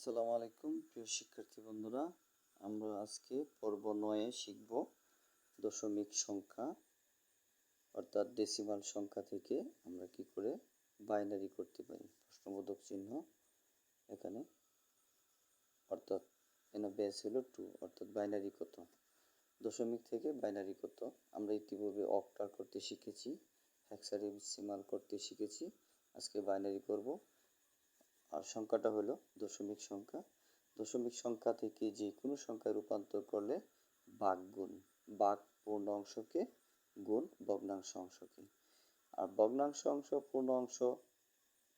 আসসালামু আলাইকুম, প্রিয় শিক্ষার্থী বন্ধুরা। আমরা আজকে পর্ব নয়ে শিখব দশমিক সংখ্যা, অর্থাৎ ডেসিমাল সংখ্যা থেকে আমরা কি করে বাইনারি করতে পারি। প্রশ্নবোধক চিহ্ন এখানে। অর্থাৎ এন বেস হলো টু অর্থাৎ বাইনারি কত? দশমিক থেকে বাইনারি কত? আমরা ইতিপূর্বে অক্টাল করতে শিখেছি হেক্সাডেসিমাল করতে শিখেছি, আজকে বাইনারি করব। আর সংখ্যাটা হলো দশমিক সংখ্যা। দশমিক সংখ্যা থেকে যে কোনো সংখ্যায় রূপান্তর করলে বাঘ গুণ বাঘ পূর্ণ অংশকে গুণ ভগ্নাংশ অংশকে। আর ভগ্নাংশ অংশ পূর্ণ অংশ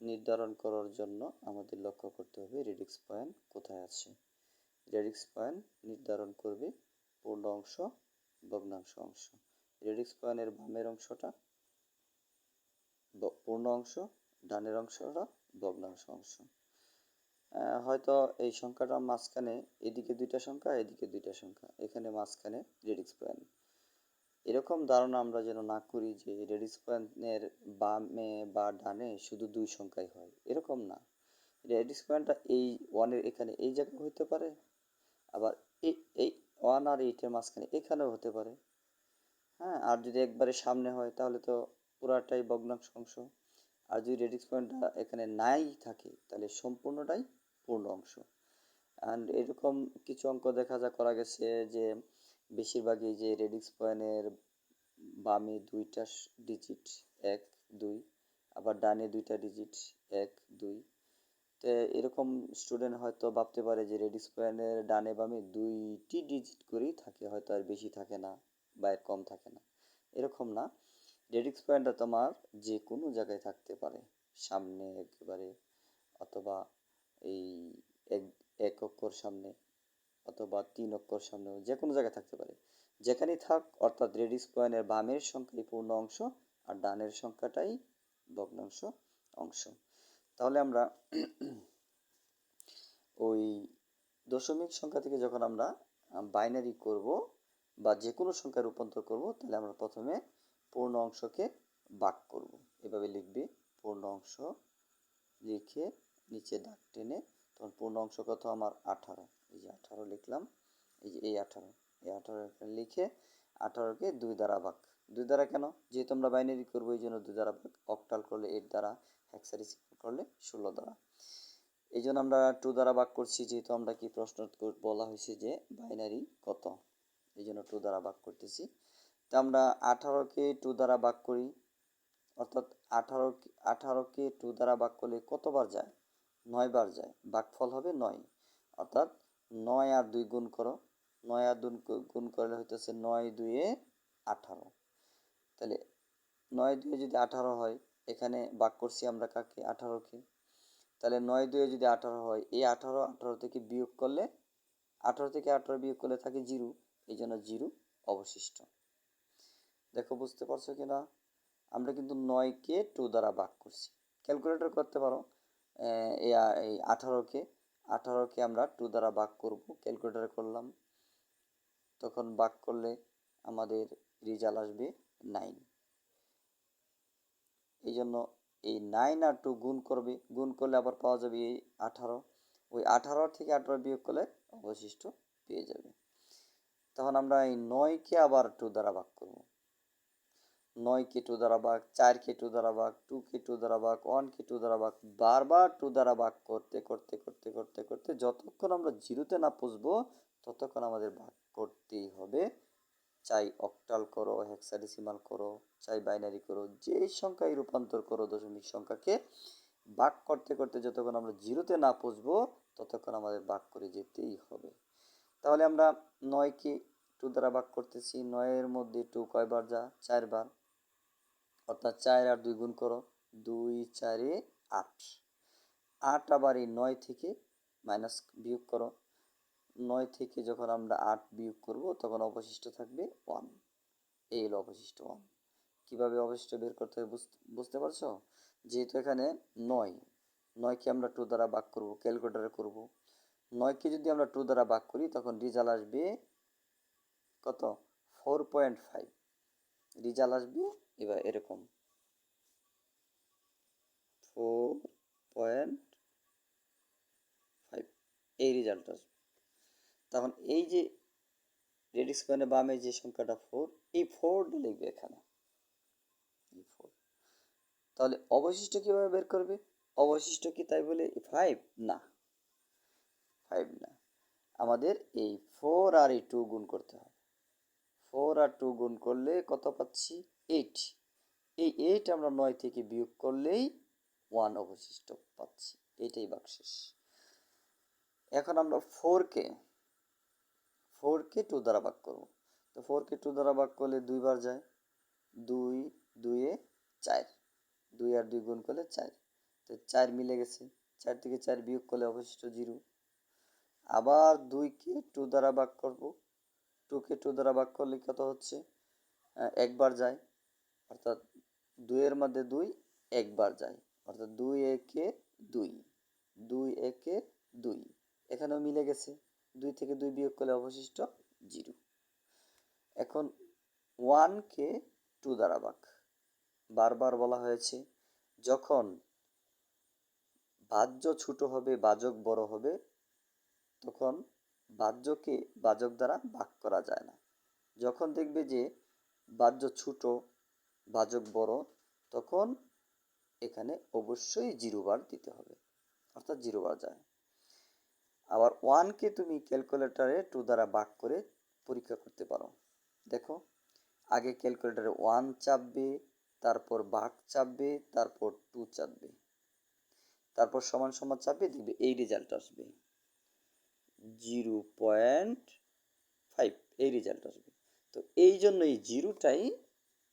নির্ধারণ করার জন্য আমাদের লক্ষ্য করতে হবে রেডিক্স পয়েন্ট কোথায় আছে। রেডিক্স পয়েন্ট নির্ধারণ করবে পূর্ণ অংশ ভগ্নাংশ অংশ। রেডিক্স পয়েন্টের বামের অংশটা পূর্ণ অংশ ডানের অংশটা ভগ্নাংশ অংশ। হয়তো এই সংখ্যাটা মাঝখানে এদিকে দুইটা সংখ্যা, এদিকে দুইটা সংখ্যা। এখানে মাঝখানে রেডিক্স পয়েন্ট এরকম ধারণা আমরা যেন না করি যে রেডিক্স পয়েন্টের বামে বা ডানে শুধু দুই সংখ্যাই হয়। এরকম না। রেডিক্স পয়েন্টটা এই ওয়ানের এখানে এই জায়গায় হতে পারে, আবার এই এই ওয়ান আর এইটের মাঝখানে এখানেও হতে পারে। হ্যাঁ আর যদি একবারে সামনে হয় তাহলে তো পুরাটাই ভগ্নাংশ অংশ। আর যদি রেডিক্স পয়েন্টটা এখানে নাই থাকে, তাহলে সম্পূর্ণটাই পূর্ণ অংশ। অ্যান্ড এরকম কিছু অঙ্ক দেখা যা করা গেছে যে বেশিরভাগই যে রেডিক্স পয়েন্টের বামে দুইটা ডিজিট এক, দুই, আবার ডানে দুইটা ডিজিট এক, দুই। তো এরকম স্টুডেন্ট হয়তো ভাবতে পারে যে রেডিক্স পয়েন্টের ডানে বামে দুইটি ডিজিট করেই থাকে, হয়তো আর বেশি থাকে না বা কম থাকে না। এরকম না। রেডিক্স পয়েন্টটা তোমার যে কোনো জায়গায় থাকতে পারে। সামনে একেবারে অথবা এই এক এক অক্ষর সামনে অথবা তিন অক্ষর সামনে যে কোনো জায়গায় থাকতে পারে। যেখানেই থাক, অর্থাৎ রেডিক্স পয়েন্টের বামের সংখ্যাই পূর্ণ অংশ আর ডানের সংখ্যাটাই ভগ্নাংশ অংশ। তাহলে আমরা ওই দশমিক সংখ্যা থেকে যখন আমরা বাইনারি করব বা যে কোনো সংখ্যা রূপান্তর করব, তাহলে আমরা প্রথমে পূর্ণ অংশকে ভাগ করব। এভাবে লিখবে, পূর্ণ অংশ লিখে নিচে দাগ টেনে, তখন পূর্ণ অংশ কত? আমার আঠারো। এই যে আঠারো লিখলাম, এই যে এই আঠারো। এই আঠারো লিখে আঠারোকে দুই দ্বারা ভাগ। দুই দ্বারা কেন? যেহেতু আমরা বাইনারি করব, এই জন্য দুই দ্বারা ভাগ। অক্টাল করলে এর দ্বারা হ্যাক্সাডেসিমাল করলে ষোলো দ্বারা। এই জন্য আমরা টু দ্বারা ভাগ করছি, যেহেতু আমরা কি প্রশ্ন বলা হয়েছে যে বাইনারি কত? এই জন্য টু দ্বারা ভাগ করতেছি। তা আমরা আঠারোকে টু দ্বারা ভাগ করি, অর্থাৎ আঠারো, আঠারোকে টু দ্বারা ভাগ করলে কতবার যায়? নয় বার যায়। ভাগফল হবে নয়। অর্থাৎ নয় আর দুই গুণ করো। নয় আর দুই গুণ করলে হইতেছে নয় দুয়ে আঠারো। তাহলে নয় দুয়ে যদি আঠারো হয়, এখানে ভাগ করছি আমরা কাকে? আঠারোকে। তাহলে নয় দুয়ে যদি আঠারো হয়, এই আঠারো আঠারো থেকে বিয়োগ করলে, আঠারো থেকে আঠারো বিয়োগ করলে থাকে জিরো। এই জন্য জিরো অবশিষ্ট। দেখো, বুঝতে পারছ কি না? আমরা কিন্তু নয়কে টু দ্বারা ভাগ করছি। ক্যালকুলেটর করতে পারো এই আঠারোকে। আঠারোকে আমরা টু দ্বারা ভাগ করব। ক্যালকুলেটর করলাম, তখন ভাগ করলে আমাদের রেজাল্ট আসবে নাইন এই জন্য এই নাইন আর টু গুণ করবে। গুণ করলে আবার পাওয়া যাবে এই আঠারো। ওই আঠারো থেকে আঠারো বিয়োগ করলে অবশিষ্ট পেয়ে যাবে। তখন আমরা এই নয়কে আবার টু দ্বারা ভাগ করব। নয় কে টু দ্বারা ভাগ চার কে টু দ্বারা ভাগ টু কে টু দ্বারা ভাগ ওয়ান কে টু দ্বারা ভাগ বারবার টু দ্বারা ভাগ করতে করতে করতে করতে করতে যতক্ষণ আমরা জিরোতে না পুষবো, ততক্ষণ আমাদের ভাগ করতেই হবে। চাই অক্টাল করো হেক্সাডেসিমাল করো, চাই বাইনারি করো, যে সংখ্যায় রূপান্তর করো দশমিক সংখ্যাকে, ভাগ করতে করতে যতক্ষণ আমরা জিরোতে না পুষবো, ততক্ষণ আমাদের ভাগ করে যেতেই হবে। তাহলে আমরা নয়কে টু দ্বারা ভাগ করতেছি, নয়ের মধ্যে টু কয়বার যা? চারবার। অর্থাৎ চার আর দুই গুণ করো, দুই, চারে, আট। আট আবার এই নয় থেকে মাইনাস বিয়োগ করো। নয় থেকে যখন আমরা আট বিয়োগ করব, তখন অবশিষ্ট থাকবে ওয়ান এই হলো অবশিষ্ট ওয়ান কীভাবে অবশিষ্ট বের করতে হবে বুঝ- বুঝতে পারছ? যেহেতু এখানে নয়, নয়কে আমরা টু দ্বারা ভাগ করব ক্যালকুলেটারে করব। নয়কে যদি আমরা টু দ্বারা ভাগ করি, তখন রিজাল্ট আসবে কত? ফোর পয়েন্ট ফাইভ রেজাল্ট আসবে, এবার এরকম। ফোর পয়েন্ট ফাইভ এই রেজাল্ট আসবে। তখন এই যে রেডিক্স পয়েন্টের বামে যে সংখ্যাটা ফোর এই ফোরটা লিখবে এখানে। ফোর তাহলে অবশিষ্ট কীভাবে বের করবে? অবশিষ্ট কি তাই বলে? ফাইভ না। ফাইভ না। আমাদের এই ফোর আর এই টু গুণ করতে হবে ফোর আর টু গুণ করলে কত পাচ্ছি? এইট। এই এইট আমরা নয় থেকে বিয়োগ করলেই ওয়ান অবশিষ্ট পাচ্ছি। এটাই বাকশেষ। এখন আমরা ফোরকে ফোরকে টু দ্বারা ভাগ করব। তো ফোরকে টু দ্বারা ভাগ করলে দুইবার যায়। দুই, দুইয়ে চার। দুই আর দুই গুণ করলে চার। তো চার মিলে গেছে। চার থেকে চার বিয়োগ করলে অবশিষ্ট জিরো। আবার দুইকে টু দ্বারা ভাগ করব। টুকে টু দ্বারা করলে কত হচ্ছে? একবার যায়, অর্থাৎ দুইয়ের মধ্যে দুই একবার যায়, অর্থাৎ দুই একে দুই দুই একে দুই। এখানেও মিলে গেছে, দুই থেকে দুই বিয়োগ করলে অবশিষ্ট জিরো। এখন ওয়ানকে টু দ্বারা ভাগ, বারবার বলা হয়েছে, যখন বাহ্য ছোট হবে, বাজক বড় হবে, তখন বাহ্যকে বাজক দ্বারা ভাগ করা যায় না। যখন দেখবে যে বাহ্য ছোট বাজক বড়, তখন এখানে অবশ্যই জিরো বার দিতে হবে, অর্থাৎ জিরো বার যায়। আবার ওয়ানকে তুমি ক্যালকুলেটরে টু দ্বারা ভাগ করে পরীক্ষা করতে পারো। দেখো, আগে ক্যালকুলেটরে ওয়ান চাপবে, তারপর ভাগ চাপবে, তারপর টু চাপবে। তারপর সমান সমান চাপবে, দেখবে এই রেজাল্ট আসবে। জিরো পয়েন্ট ফাইভ, এই রেজাল্ট আসবে। তো এই জন্য এই জিরোটাই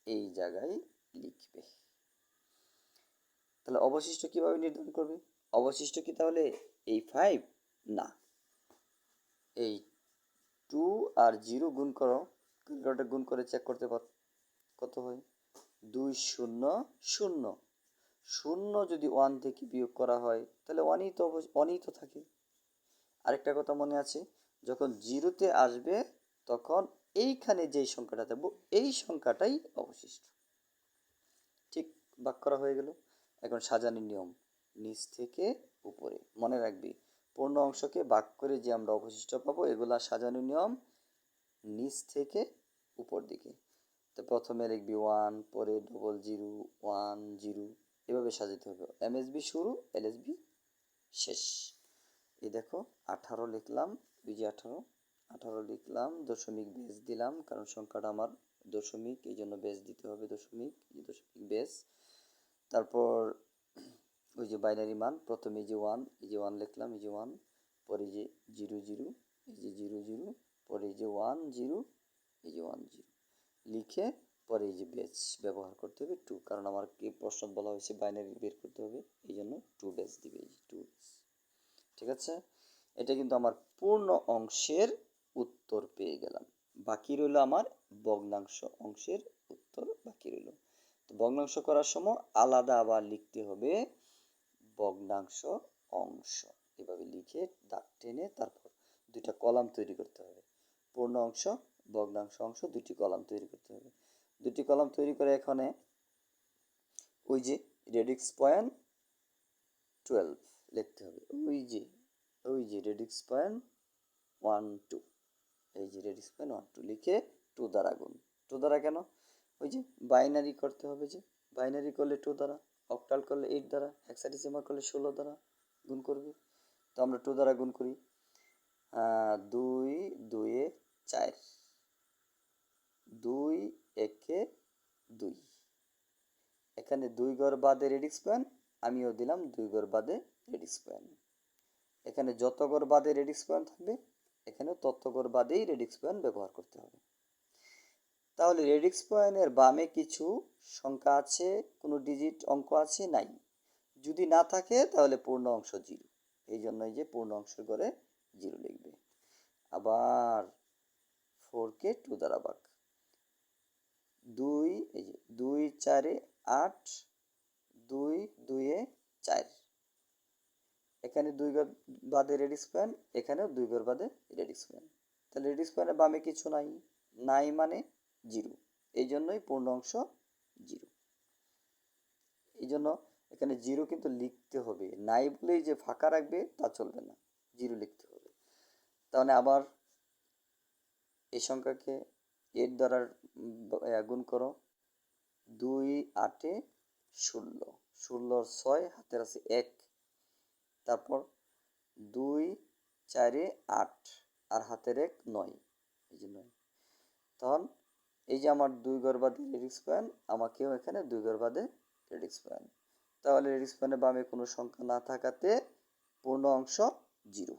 এই জায়গায় লিখবে। তাহলে অবশিষ্ট কীভাবে নির্ধারণ করবে? অবশিষ্ট কি তাহলে এই ফাইভ না। এই টু আর জিরো গুণ করো ক্যালকুলেটর গুণ করে চেক করতে পার, কত হয়? দুই শূন্য শূন্য। শূন্য যদি ওয়ান থেকে বিয়োগ করা হয়, তাহলে ওয়ানই তো ওয়ানই তো থাকে। আরেকটা কথা মনে আছে, যখন জিরোতে আসবে, তখন এইখানে যেই সংখ্যাটা দেবো এই সংখ্যাটাই অবশিষ্ট। ঠিক ভাগ করা হয়ে গেল। এখন সাজানোর নিয়ম, নিচ থেকে উপরে। মনে রাখবি, পূর্ণ অংশকে ভাগ করে যে আমরা অবশিষ্ট পাবো, এগুলা সাজানোর নিয়ম, নিচ থেকে উপর দিকে। তো প্রথমে লিখবি ওয়ান পরে ডবল জিরো ওয়ান জিরো এভাবে সাজাতে হবে। এমএসবি শুরু এলএসবি শেষ। এই দেখো আঠারো লিখলাম এই যে আঠারো আঠারো লিখলাম দশমিক বেস দিলাম কারণ সংখ্যাটা আমার দশমিক এই জন্য বেস দিতে হবে দশমিক দশমিক বেস তারপর ওই যে বাইনারি মান প্রথমে যে ওয়ান এই যে ওয়ান লিখলাম এই যে ওয়ান পরে যে জিরো জিরো এই যে জিরো জিরো পরে যে ওয়ান জিরো এই যে ওয়ান জিরো লিখে পরে এই যে বেস ব্যবহার করতে হবে টু কারণ আমার কি প্রশ্ন বলা হয়েছে বাইনারি বের করতে হবে এই জন্য টু বেস দিবে এই যে টু বেস ঠিক আছে এটা কিন্তু আমার পূর্ণ অংশের উত্তর পেয়ে গেলাম। বাকি রইল আমার ভগ্নাংশ অংশের উত্তর বাকি রইল। তো ভগ্নাংশ করার সময় আলাদা আবার লিখতে হবে ভগ্নাংশ অংশ। এভাবে লিখে দাগ টেনে তারপর দুইটা কলাম তৈরি করতে হবে। পূর্ণ অংশ, ভগ্নাংশ অংশ দুটি কলাম তৈরি করতে হবে। দুটি কলাম তৈরি করে এখানে ওই যে রেডিক্স পয়েন্ট টুয়েলভ লিখতে হবে। ওই যে ওই যে রেডিক্স পয়েন্ট ওয়ান টু এই যে রেডিক্স পয়েন্ট ওয়ান টু লিখে টু দ্বারা গুণ। টু দ্বারা কেন? ওই যে বাইনারি করতে হবে যে। বাইনারি করলে টু দ্বারা অক্টাল করলে এইট দ্বারা হেক্সাডেসিমাল করলে ষোলো দ্বারা গুণ করবে। তো আমরা টু দ্বারা গুণ করি। দুই দুয়ে চার। দুই, একে দুই। এখানে দুই গড় বাদে রেডিক্স পয়েন্ট আমিও দিলাম দুই ঘর বাদে রেডিক্স পয়েন্ট এখানে যত ঘর বাদে রেডিক্স পয়েন্ট থাকবে এখানে তত ঘর বাদেই রেডিক্স পয়েন্ট ব্যবহার করতে হবে। তাহলে রেডিক্স পয়েন্টের বামে কিছু সংখ্যা আছে, কোনো ডিজিট অঙ্ক আছে? নাই। যদি না থাকে, তাহলে পূর্ণ অংশ জিরো। এই জন্যই যে পূর্ণ অংশের ঘরে জিরো লিখবে। আবার ফোর কে টু দ্বারা ভাগ। দুই, এই যে দুই, চারে আট, দুই, দুইয়ে চার। এখানে দুই ঘর বাদে রেডিক্স পয়েন্ট এখানেও দুই ঘর বাদে রেডিক্স পয়েন্ট তাহলে রেডিক্স পয়েন্টের বামে কিছু নাই। নাই মানে জিরো। এই জন্যই পূর্ণ অংশ জিরো। এই জন্য এখানে জিরো কিন্তু লিখতে হবে। নাই বলেই যে ফাঁকা রাখবে, তা চলবে না। জিরো লিখতে হবে। তাহলে আবার এই সংখ্যাকে এর দ্বারা গুণ করো। দুই আটে ষোলো। ষোলোর ছয়, হাতের আছে এক। তারপর দুই, চারে, আট আর হাতের এক নয়। এই যে নয়। তখন এই যে আমার দুই ঘর বাদে রেডিক্স পয়েন্ট, আমাকেও এখানে দুই ঘর বাদে রেডিক্স পয়েন্ট। তাহলে রেডিক্স পয়েন্টের বামে কোনো সংখ্যা না থাকাতে পূর্ণ অংশ জিরো।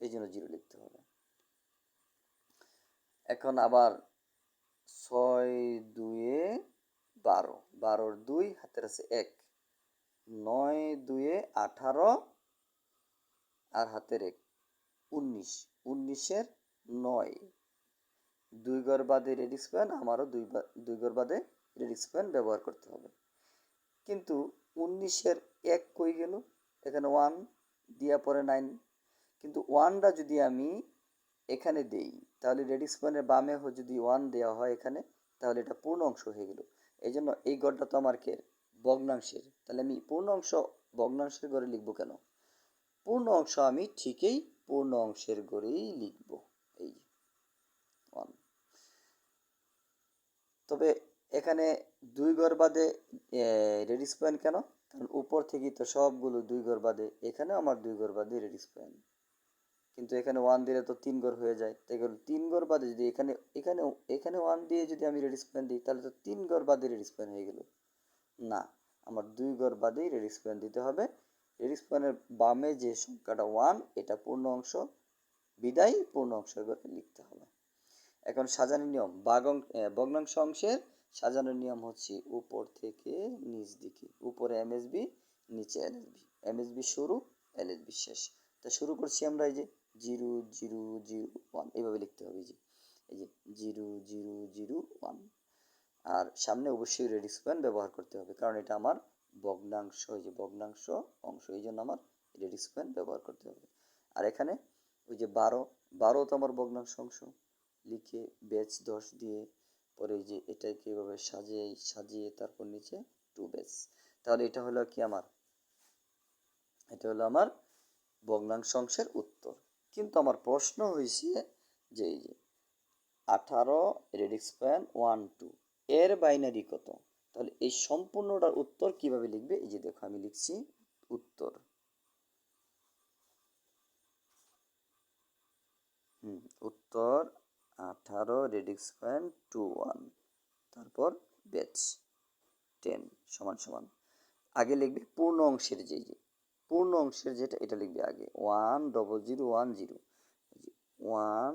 এই জন্য জিরো লিখতে হবে। এখন আবার ছয়, দুয়ে বারো। বারোর দুই, হাতের আছে এক। নয়, দুয়ে আঠারো আর হাতের এক, উনিশ। উনিশের নয়। দুই গড় বাদে রেডিক্স পয়েন্ট আমারও দুই দুই ঘর বাদে রেডিক্স পয়েন্ট ব্যবহার করতে হবে। কিন্তু উনিশের এক কই গেল? এখানে ওয়ান দিয়া পরে নাইন কিন্তু ওয়ানটা যদি আমি এখানে দেই, তাহলে রেডিক্স পয়েন্টের বামে যদি ওয়ান দেওয়া হয় এখানে, তাহলে এটা পূর্ণ অংশ হয়ে গেল। এই জন্য এই গড়টা তো আমার কে? ভগ্নাংশের। তাহলে আমি পূর্ণ অংশ ভগ্নাংশের ঘরে লিখব কেন? পূর্ণ অংশ আমি ঠিকই পূর্ণ অংশের ঘরেই লিখব। এই ওয়ান তবে এখানে দুই ঘর বাদে রেডিক্স পয়েন্ট কেন? কারণ উপর থেকে তো সবগুলো দুই ঘর বাদে এখানে আমার দুই ঘর বাদে রেডিক্স পয়েন্ট কিন্তু এখানে ওয়ান দিলে তো তিন ঘর হয়ে যায়। তাই গেল তিন ঘর বাদে যদি এখানে এখানে এখানে ওয়ান দিয়ে যদি আমি রেডিক্স পয়েন্ট দিই, তাহলে তো তিন ঘর বাদে রেডিক্স পয়েন্ট হয়ে গেল। না, আমার দুই ঘর বাদেই রেডিক্স পয়েন্ট দিতে হবে। রেডিক্স পয়েন্টের বামে যে সংখ্যাটা ওয়ান এটা পূর্ণ অংশ, বিদায় পূর্ণ অংশের ঘরে লিখতে হবে। এখন সাজানোর নিয়ম বাগং ভগ্নাংশ অংশের সাজানোর নিয়ম হচ্ছে উপর থেকে নিচ দিকে, উপরে এমএসবি নিচে এলএসবি এমএসবি শুরু এলএসবি শেষ। তা শুরু করছি আমরা এই যে জিরো জিরো জিরো ওয়ান এইভাবে লিখতে হবে যে, এই যে জিরো জিরো জিরো ওয়ান আর সামনে অবশ্যই রেডিক্স পয়েন্ট ব্যবহার করতে হবে, কারণ এটা আমার ভগ্নাংশ, এই যে ভগ্নাংশ অংশ, এই জন্য আমার রেডিক্স পয়েন্ট ব্যবহার করতে হবে। আর এখানে ওই যে বারো বারো তো আমার ভগ্নাংশ অংশ লিখে বেচ দশ দিয়ে পরে যে এটাকে এভাবে সাজিয়ে সাজিয়ে তারপর নিচে টু বেচ তাহলে এটা হলো কি আমার? এটা হলো আমার ভগ্নাংশ অংশের উত্তর। কিন্তু আমার প্রশ্ন হয়েছে যে এই যে আঠারো রেডিক্স পয়েন্ট ওয়ান টু এর বাইনারি কত? তাহলে এই সম্পূর্ণটার উত্তর কীভাবে লিখবে? এই যে দেখো, আমি লিখছি উত্তর। হুম, উত্তর আঠারো রেডিক্স পয়েন্ট টু ওয়ান তারপর বেচ টেন সমান সমান। আগে লিখবে পূর্ণ অংশের যে যে পূর্ণ অংশের যেটা, এটা লিখবে আগে। One double zero one zero one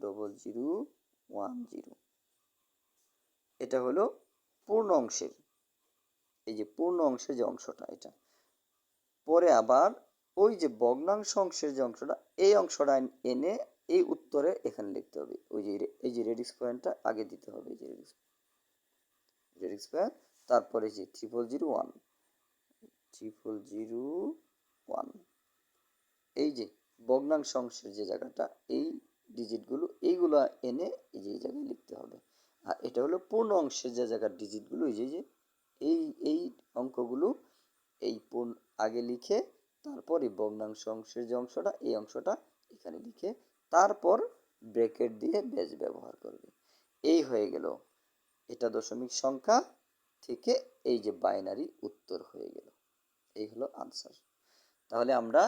double zero one zero এটা হলো পূর্ণ অংশের, এই যে পূর্ণ অংশের যে অংশটা এটা। পরে আবার ওই যে ভগ্নাংশ অংশের যে অংশটা, এই অংশটা এনে এই উত্তরে এখানে লিখতে হবে। ওই যে এই যে রেডিক্স পয়েন্টটা আগে দিতে হবে, এই যে রেডিক্স রেডিক্স পয়েন্ট তারপরে যে triple zero one triple zero one এই যে ভগ্নাংশ অংশের যে জায়গাটা, এই ডিজিটগুলো এইগুলো এনে এই যে এই জায়গায় লিখতে হবে। আর এটা হলো পূর্ণ অংশের যে জায়গার ডিজিটগুলো এই যে যে, এই এই অঙ্কগুলো এই পূর্ণ আগে লিখে তারপর এই ভগ্নাংশ অংশের যে অংশটা, এই অংশটা এখানে লিখে তারপর ব্রেকেট দিয়ে বেজ ব্যবহার করবে। এই হয়ে গেল। এটা দশমিক সংখ্যা থেকে এই যে বাইনারি উত্তর হয়ে গেল। এই হলো আনসার তাহলে আমরা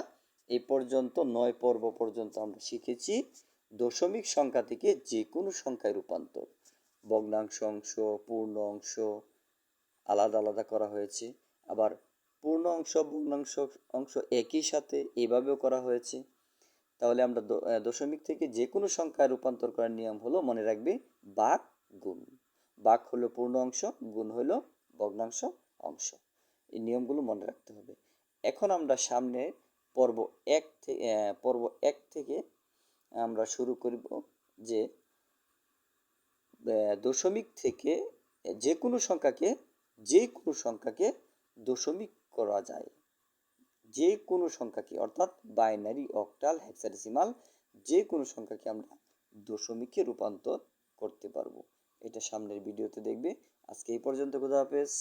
এই পর্যন্ত, নয় পর্ব পর্যন্ত আমরা শিখেছি দশমিক সংখ্যা থেকে যে কোনো সংখ্যায় রূপান্তর। ভগ্নাংশ অংশ, পূর্ণ অংশ আলাদা আলাদা করা হয়েছে। আবার পূর্ণ অংশ, ভগ্নাংশ অংশ একই সাথে এভাবেও করা হয়েছে। তাহলে আমরা দশমিক থেকে যে কোনো সংখ্যায় রূপান্তর করার নিয়ম হলো, মনে রাখবে বাক গুণ। বাক হলো পূর্ণ অংশ, গুণ হলো ভগ্নাংশ অংশ। এই নিয়মগুলো মনে রাখতে হবে। এখন আমরা সামনে পর্ব এক থেকে পর্ব এক থেকে আমরা শুরু করব যে দশমিক থেকে যে কোনো সংখ্যাকে যে কোনো সংখ্যাকে দশমিক করা যায়। যে কোনো সংখ্যাকে, অর্থাৎ বাইনারি অক্টাল হেক্সাডেসিমাল যে কোনো সংখ্যাকে আমরা দশমিকে রূপান্তর করতে পারব। এটা সামনের ভিডিওতে দেখবে। আজকে এই পর্যন্ত, খোদা হাফেজ।